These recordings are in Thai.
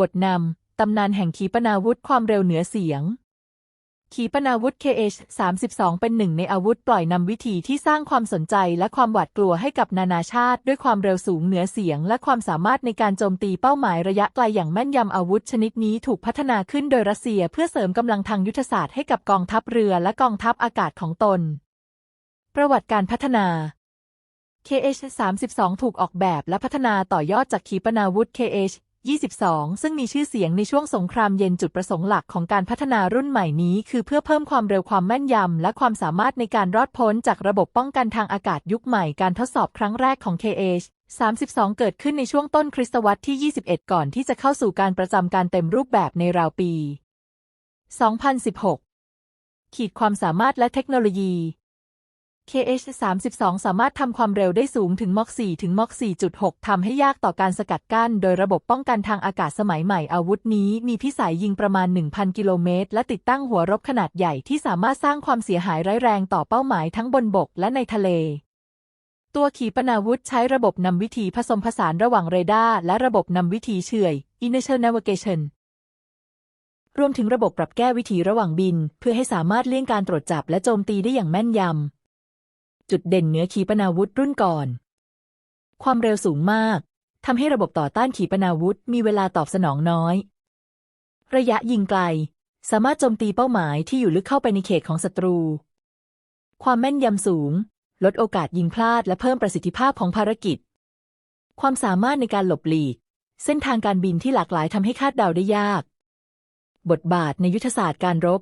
บทนำ ตำนานแห่งขีปนาวุธความเร็วเหนือเสียง ขีปนาวุธ KH-32 เป็นหนึ่งในอาวุธปล่อยนำวิธีที่สร้างความสนใจและความหวาดกลัวให้กับนานาชาติ ด้วยความเร็วสูงเหนือเสียง และความสามารถในการโจมตีเป้าหมายระยะไกลอย่างแม่นยำอาวุธชนิดนี้ถูกพัฒนาขึ้นโดยรัสเซียเพื่อเสริมกำลังทางยุทธศาสตร์ให้กับกองทัพเรือและกองทัพอากาศของตน ประวัติการพัฒนา KH-32 ถูกออกแบบและพัฒนาต่อยอดจากขีปนาวุธ KH 22 ซึ่งมีชื่อเสียงในช่วงสงครามเย็นจุดประสงค์หลักของการพัฒนารุ่นใหม่นี้ คือเพื่อเพิ่มความเร็วความแม่นยำ และความสามารถในการรอดพ้นจากระบบป้องกันทางอากาศยุคใหม่การทดสอบครั้งแรกของ KH-32 เกิดขึ้นในช่วงต้นคริสตวรรษที่ 21 ก่อนที่จะเข้าสู่การประจำการเต็มรูปแบบในราวปี 2016 ขีดความสามารถและเทคโนโลยี KH-32 สามารถทำความเร็วได้สูงถึงมอก4ถึงมอก4.6ทำให้ยากต่อการสกัดกั้น โดยระบบป้องกันทางอากาศสมัยใหม่อาวุธนี้ มีพิสัยยิงประมาณ 1,000 กิโลเมตร และติดตั้งหัวรบขนาดใหญ่ที่สามารถสร้างความเสียหายร้ายแรงต่อเป้าหมายทั้งบนบกและในทะเล ตัวขีปนาวุธใช้ระบบนำวิธีผสมผสานระหว่างเรดาร์และระบบนำวิธีเฉื่อย Inertial Navigation รวมถึงระบบปรับแก้วิถีระหว่างบิน เพื่อให้สามารถเลี่ยงการตรวจจับและโจมตีได้อย่างแม่นยำ จุดเด่นเหนือขีปนาวุธรุ่นก่อน ความเร็วสูงมาก ทำให้ระบบต่อต้านขีปนาวุธมีเวลาตอบสนองน้อย ระยะยิงไกล สามารถโจมตีเป้าหมายที่อยู่ลึกเข้าไปในเขตของศัตรู ความแม่นยำสูง ลดโอกาสยิงพลาดและเพิ่มประสิทธิภาพของภารกิจ ความสามารถในการหลบหลีก เส้นทางการบินที่หลากหลายทำให้คาดเดาได้ยาก บทบาทในยุทธศาสตร์การรบ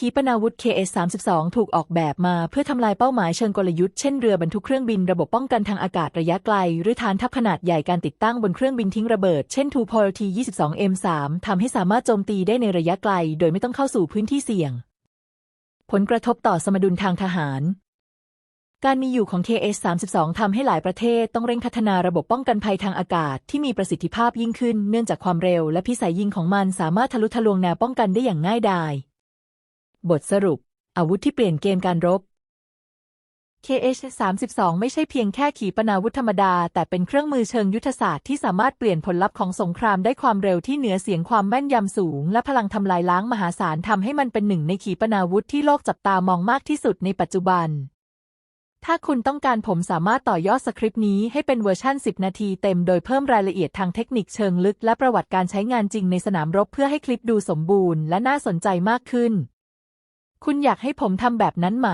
ขีปนาวุธ KS-32 ถูกออกแบบมาเพื่อทำลายเป้าหมายเชิงกลยุทธ์ เช่นเรือบรรทุกเครื่องบินระบบป้องกันทางอากาศระยะไกล หรือฐานทัพขนาดใหญ่การติดตั้งบนเครื่องบินทิ้งระเบิด เช่น2 T-22M3 ทำให้สามารถโจมตีได้ในระยะไกล โดยไม่ต้องเข้าสู่พื้นที่เสี่ยง ผลกระทบต่อสมดุลทางทหาร การมีอยู่ของ KS-32 ทำให้หลายประเทศต้องเร่งพัฒนาระบบป้องกันภัยทางอากาศ ที่มีประสิทธิภาพยิ่งขึ้น เนื่องจากความเร็ว และพิสัยยิงของมันสามารถทะลุทะลวงแนวป้องกันได้อย่างง่ายดาย บทสรุป อาวุธที่เปลี่ยนเกมการรบ KH-32 ไม่ใช่เพียงแค่ขีปนาวุธธรรมดา แต่เป็นเครื่องมือเชิงยุทธศาสตร์ที่สามารถเปลี่ยนผลลัพธ์ของสงครามได้ความเร็วที่เหนือเสียงความแม่นยำสูง และพลังทำลายล้างมหาศาลทำให้มันเป็นหนึ่งในขีปนาวุธที่โลกจับตามองมากที่สุดในปัจจุบัน ถ้าคุณต้องการผมสามารถต่อยอดสคริปต์นี้ให้เป็นเวอร์ชั่น 10 นาทีเต็มโดยเพิ่มรายละเอียดทางเทคนิคเชิงลึก และประวัติการใช้งานจริงในสนามรบเพื่อให้คลิปดูสมบูรณ์ และน่าสนใจมากขึ้น คุณอยากให้ผมทำแบบนั้นไหม